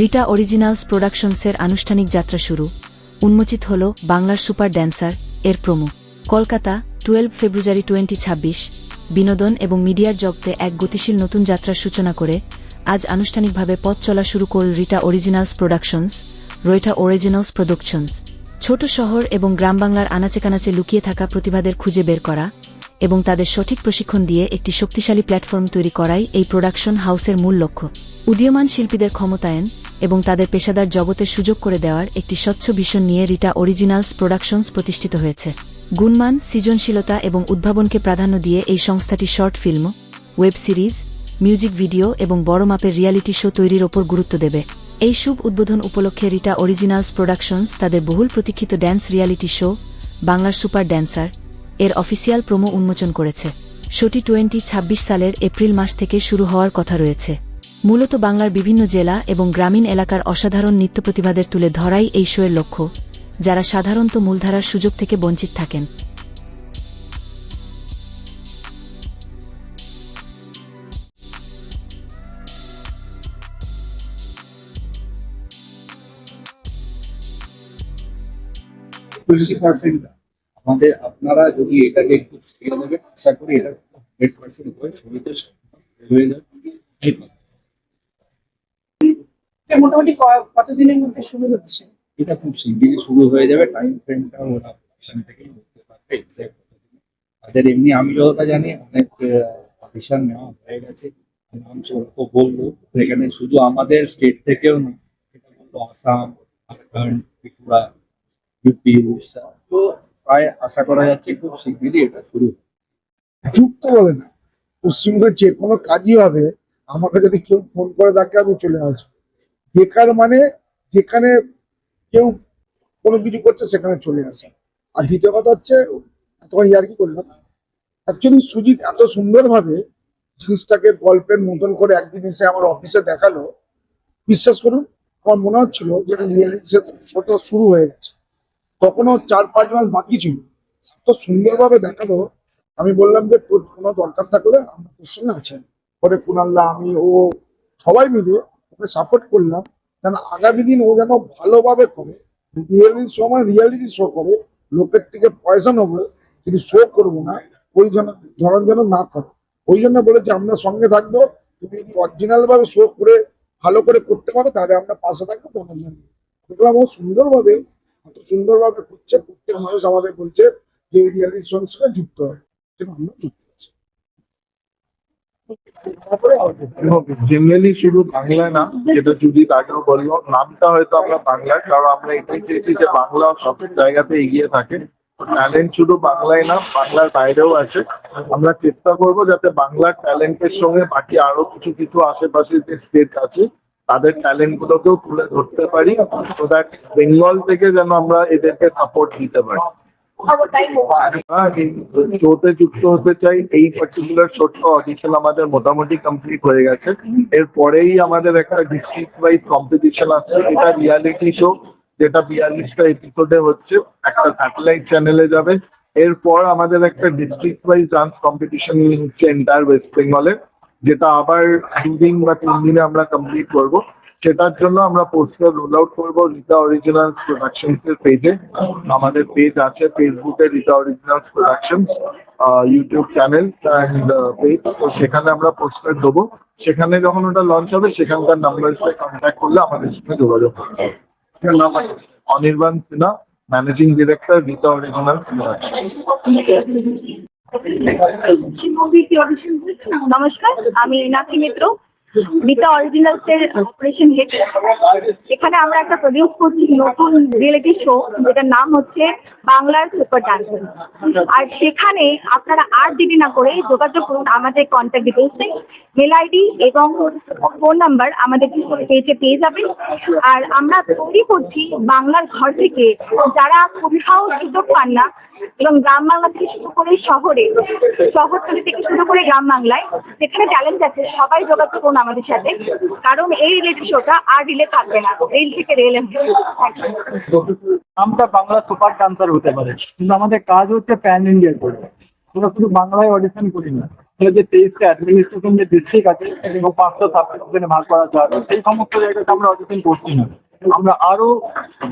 Rita originals প্রোডাকশনসের আনুষ্ঠানিক যাত্রা শুরু। উন্মোচিত হল বাংলার সুপার ড্যান্সার, এর promo. Kolkata, twelve February twenty ছাব্বিশ। বিনোদন এবং মিডিয়ার জগতে এক গতিশীল নতুন যাত্রার সূচনা করে, আজ আনুষ্ঠানিকভাবে পথ চলা শুরু করল Rita originals productions, Rita originals productions. ছোট শহর এবং গ্রাম বাংলার আনাচে কানাচে লুকিয়ে থাকা প্রতিভাদের খুঁজে বের করা এবং তাদের সঠিক প্রশিক্ষণ দিয়ে একটি শক্তিশালী প্ল্যাটফর্ম তৈরি করাই এই প্রোডাকশন হাউসের মূল লক্ষ্য। উদীয়মান শিল্পীদের ক্ষমতায়ন এবং তাদের পেশাদার জগতের সুযোগ করে দেওয়ার একটি স্বচ্ছ ভীষণ নিয়ে রিটা অরিজিনালস প্রোডাকশনস প্রতিষ্ঠিত হয়েছে। গুণমান, সৃজনশীলতা এবং উদ্ভাবনকে প্রাধান্য দিয়ে এই সংস্থাটি short film, web series, music video এবং বড় মাপের রিয়ালিটি শো তৈরির ওপর গুরুত্ব দেবে। এই শুভ উদ্বোধন উপলক্ষে রিটা অরিজিনালস প্রোডাকশনস তাদের বহুল প্রতীক্ষিত ড্যান্স রিয়ালিটি শো, বাংলার সুপার ড্যান্সার, এর অফিসিয়াল প্রোমো উন্মোচন করেছে। শোটি টোয়েন্টি সালের এপ্রিল মাস থেকে শুরু হওয়ার কথা রয়েছে। মূলত বাংলার বিভিন্ন জেলা এবং গ্রামীণ এলাকার অসাধারণ নৃত্য প্রতিভাদের তুলে ধরাই এই শোয়ের লক্ষ্য, যারা সাধারণত মূলধারার সুযোগ থেকে বঞ্চিত থাকেন। আমাদের আপনারা যদি এটাকে একটু দেবেন আশা করি এটা হয়ে যাবে। মোটামুটি কতদিনের মধ্যে শুরু হচ্ছে? এটা খুব শিগগিরই শুরু হয়ে যাবে টাইম ফ্রেমটা ওরা প্রোডাকশন থেকেই বলতে পারবে এক্সাক্ট তাদের এমনি আমি যতটা জানি অনেক অডিশন নেওয়া হয়ে গেছে। নাম সৌরভ বলল। এখানে শুধু আমাদের স্টেট থেকেও না এটা বলল আসাম ঝাড়খণ্ড ত্রিপুরা ইউপি উড়িষ্যা। তো প্রায় আশা করা যাচ্ছে খুব শিগগিরই এটা শুরু যুক্ত বলে না পশ্চিমবঙ্গের যে কোনো কাজই হবে আমাকে যদি কেউ ফোন করে ডাকে আমি চলে আসব। বেকার মানে যেখানে কেউ কোনো কিছু করছে, সেখানে চলে আসে। আর দ্বিতীয় কথা হচ্ছে তোমার ইয়ার কি করলাম? অ্যাকচুয়ালি সুজিত এত সুন্দরভাবে জিনিসটাকে গল্পের মতন করে একদিন এসে আমার অফিসে দেখাল। বিশ্বাস করুন, আমার মনে হচ্ছিল যে রিয়েলিটি শোটা শুরু হয়ে গেছে। তখনও চার পাঁচ মাস বাকি ছিল। এত সুন্দরভাবে দেখাল, আমি বললাম যে, তোর কোনো দরকার থাকলে আমরা তোর সঙ্গে আছেন পরে কুনাল্লা আমি, ও সবাই মিলে ওকে সাপোর্ট করলাম যেন আগামী দিন ও যেন ভালোভাবে করে রিয়েলিটি শো মানে রিয়েলিটি শো করে, লোকের থেকে পয়সা নেব, কিন্তু শো করব না, ওই জন্য ধরন যেন না করে। ওই জন্য বলেছি, আমরা সঙ্গে থাকব, তুমি যদি অরিজিনাল ভাবে শো করে, ভালো করে করতে পারো, তাহলে আমরা পাশে থাকব, তোমার জন্য। দেখলাম ও সুন্দরভাবে, এত সুন্দরভাবে করছে, প্রত্যেক মানুষ আমাদের বলছে যে রিয়েলিটি শোর সঙ্গে যুক্ত হবে। আমরা যুক্ত জেনারেলি শুধু বাংলা না, যেটা যদি আগেও বলল নামটা হয়তো আমরা বাংলা কারণ আমরা এটাই চেয়েছি যে বাংলা সব জায়গাতে এগিয়ে থাকে। ট্যালেন্ট শুধু বাংলায় না, বাংলার বাইরেও আছে। আমরা চেষ্টা করব যাতে বাংলার ট্যালেন্টের সঙ্গে বাকি আরও কিছু কিছু আশেপাশে যে স্টেট আছে, তাদের ট্যালেন্ট গুলোকেও তুলে ধরতে পারি তো দ্যাট বেঙ্গল থেকে যেন আমরা এদেরকে সাপোর্ট দিতে পারি। শোতে যুক্ত হতে চাই, এই পার্টিকুলার ছোট্ট অডিশন আমাদের মোটামুটি কমপ্লিট হয়ে গেছে। এরপরেই আমাদের একটা ডিস্ট্রিক্ট ওয়াইজ কম্পিটিশন আছে, এটা রিয়ালিটি শো যেটা বিয়াল্লিশটা এপিসোডে হচ্ছে, একটা স্যাটেলাইট চ্যানেলে যাবে। এরপর আমাদের একটা district wise dance competition enter west বেঙ্গলে যেটা আবার দুদিন বা তিন দিনে আমরা কমপ্লিট করব। সেটার জন্য আমরা পোস্টার রোল আউট করব রিতা অরিজিনাল প্রোডাকশনস এর পেজে আমাদের পেজ আছে ফেসবুকে Rita original production YouTube channel and page তো সেখানে আমরা পোস্টার দেবো। সেখানে যখন ওটা লঞ্চ হবে, সেখানকার নাম্বার কন্ট্যাক্ট করলে আমাদের সঙ্গে যোগাযোগ Anirban Sinha managing director Rita original production নমস্কার, আমি নাথি মিত্র। গীতা অরিজিনালস এর অপারেশন হেড এখানে আমরা একটা প্রডিউস করছি নতুন রিয়েলিটি শো যেটার নাম হচ্ছে বাংলার সুপার ডান্সার আর সেখানে আপনারা আর দেরি না করে যোগাযোগ করুন আমাদের কন্ট্যাক্ট ডিটেলস মেল আইডি এবং ফোন নাম্বার আমাদের পেজে পেয়ে যাবেন। আর আমরা তৈরি করছি বাংলার ঘর থেকে, যারা কোথাও সুযোগ পান না, এবং গ্রাম বাংলা থেকে শুরু করে শহরে শহরতলি থেকে শুরু করে গ্রাম বাংলায় যেখানে ট্যালেন্ট আছে, সবাই যোগাযোগ করুন আমাদের সাথে। কারণ এই রিলেটিভ শোটা আর রিলে থাকবে না। রেল থেকে রেল নামটা বাংলা সুপার ডান্সার হতে পারে, কিন্তু আমাদের কাজ হচ্ছে প্যান ইন্ডিয়া করে আমরা শুধু বাংলায় অডিশন করি না। যে তেইশটা অ্যাডমিনিস্ট্রেশন যে ডিস্ট্রিক্ট আছে এবং পাঁচটা সাব ভাগ করা যায়। সেই সমস্ত জায়গাতে আমরা অডিশন করছি না। আমরা আরও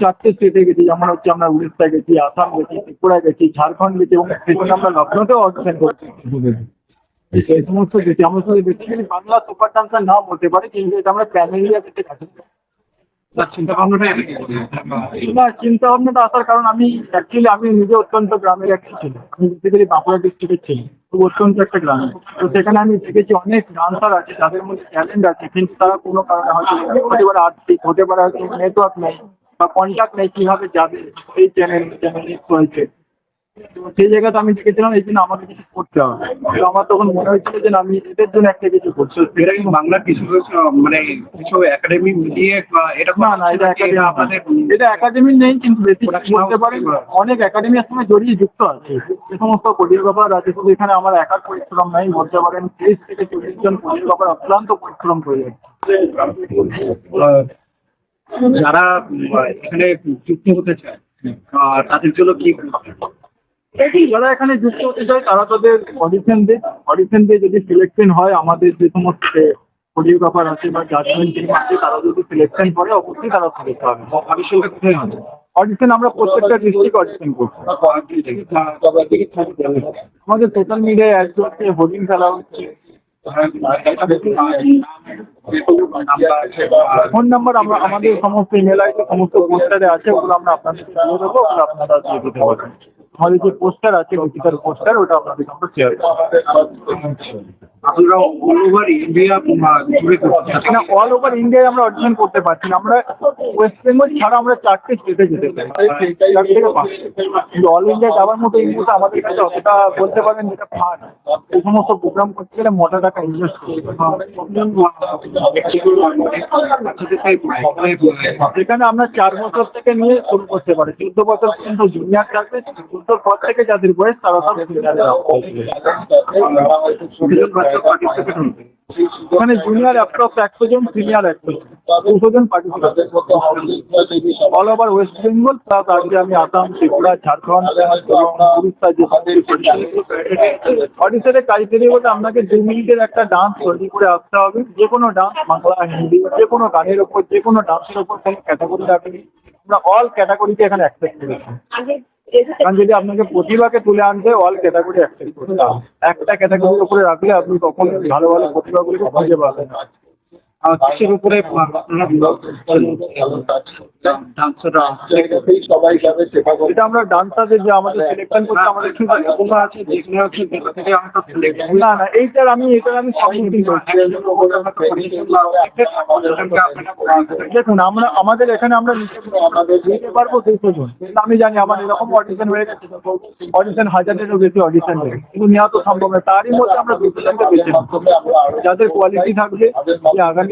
চারটে স্টেটে গেছি, যেমন হচ্ছে আমরা উড়িষ্যা গেছি, আসাম গেছি ত্রিপুরা গেছি, ঝাড়খণ্ড গেছি, এবং আমরা লখনৌতেও অডিশন করছি। এই সমস্ত গেছি আমরা শুধু বেসিক্যালি বাংলা সুপার ডান্সার নাম হতে পারে কিন্তু এটা আমরা প্যানেলিয়া যেতে কাছে চিন্তা ভাবনাটা চিন্তা ভাবনাটা আসার কারণ আমি অ্যাকচুয়ালি আমি নিজে অত্যন্ত গ্রামের একটা ছেলে। আমি বেসিক্যালি বাঁকুড়া ডিস্ট্রিক্টের ছেলে। খুব অত্যন্ত একটা গ্রামে। তো সেখানে আমি দেখেছি অনেক ডান্সার আছে যাদের মধ্যে ট্যালেন্ট আছে কিন্তু তারা কোনো কারণে হয়তো হতে পারে আর্থিক হতে পারে হয়তো নেটওয়ার্ক নেই বা কন্ট্যাক্ট নেই কীভাবে যাবে এই চ্যানেল চ্যানেল হয়েছে। তো সেই জায়গাতে আমি দেখেছিলাম এই জন্য আমাকে কিছু করতে হবে। তো আমার তখন মনে হয়েছিল যে আমি এদের জন্য একটা কিছু করছি। এটা কি বাংলার কিছু মানে কিছু একাডেমি মিলিয়ে এটা না না এটা একাডেমি এটা একাডেমি নেই কিন্তু বেশি বলতে পারেন। অনেক একাডেমির সঙ্গে জড়িয়ে যুক্ত আছে। যে সমস্ত কোরিওগ্রাফার আছে শুধু এখানে আমার একার পরিশ্রম নাই বলতে পারেন তিরিশ থেকে চল্লিশ জন কোরিওগ্রাফার অক্লান্ত পরিশ্রম করে। যারা এখানে যুক্ত হতে চায় তাদের জন্য কি যারা এখানে যুক্ত হতে চায়, তারা তাদের অডিশন দিয়ে। অডিশন দিয়ে যদি সিলেকশন হয়, আমাদের যে সমস্ত কোরিওগ্রাফার আছে বা জাজমেন্ট টিম আছে, তারা যদি সিলেকশন করে, অবশ্যই তারা সিলেক্ট হবে অডিশনটা হবে অডিশন আমরা প্রত্যেকটা ডিস্ট্রিক্ট অডিশন করছি। আমাদের সোশ্যাল মিডিয়ায় অ্যাড করছে হোর্ডিং ফেলা হচ্ছে। ফোন নাম্বার আমরা, আমাদের সমস্ত ইমেল আইডি, সমস্ত পোস্টারে আছে, ওগুলো আমরা আপনাদের দিয়ে দেবো আপনারা দিয়ে দিতে পারবেন। আমাদের যে পোস্টার আছে ডিজিটাল পোস্টার ওটা আপনাদের আমরা শেয়ার আপনারা অল ওভার ইন্ডিয়া জুড়ে করতে না অল ওভার ইন্ডিয়ায় আমরা অডিশন করতে পারছি না আমরা ওয়েস্ট বেঙ্গল ছাড়া আমরা চারটে স্টেটে যেতে পারি চার থেকে পাঁচটা। কিন্তু অল ইন্ডিয়া যাওয়ার মতো এই মুহূর্তে আমাদের কাছে অতটা বলতে পারেন যেটা ফান্ড এই সমস্ত প্রোগ্রাম করতে গেলে মোটা টাকা ইনভেস্ট এখানে আমরা চার বছর থেকে নিয়ে শুরু করতে পারি চোদ্দ বছর পর্যন্ত জুনিয়র থাকবে চোদ্দোর পর থেকে যাদের বয়স তারা সব ওখানে জুনিয়র অ্যাপ্রক্স একশো জন সিনিয়র একশো জন দুশো জন all over West Bengal plus আজকে আমি আসাম, ত্রিপুরা, ঝাড়খণ্ড, উড়িষ্যা ক্রাইটেরিয়া আপনাকে দু মিনিটের একটা ডান্স তৈরি করে আসতে হবে। যে কোনো ডান্স বাংলা, হিন্দি, যে কোনো গানের ওপর, যে কোনো ডান্সের ওপর কোনো ক্যাটাগরি রাখেনি আমরা অল ক্যাটাগরিতে এখানে অ্যাক্সেপ্ট করেছি। কারণ যদি আপনাকে প্রতিভাকে তুলে আনতে অল ক্যাটাগরি অ্যাক্সেপ্ট করতে একটা ক্যাটাগরির উপরে রাখলে আপনি তখন ভালো ভালো প্রতিভাগুলিকে খুঁজে পাবেন আহ, উপরে আমরা ডান্সারদের যে আমাদের সিলেকশন করতে আমাদের কি আছে? হচ্ছে। না না, এইটার আমি এটার আমি দেখুন, আমরা আমাদের এখানে আমরা নিতে পারব সেই কিন্তু আমি জানি আমার এরকম অডিশন হয়ে গেছে। অডিশন হাজারেরও বেশি অডিশন হয়ে কিন্তু নেওয়া তো সম্ভব নয় তারই মধ্যে আমরা দুশো জনকে বেছে যাদের কোয়ালিটি থাকবে আগামী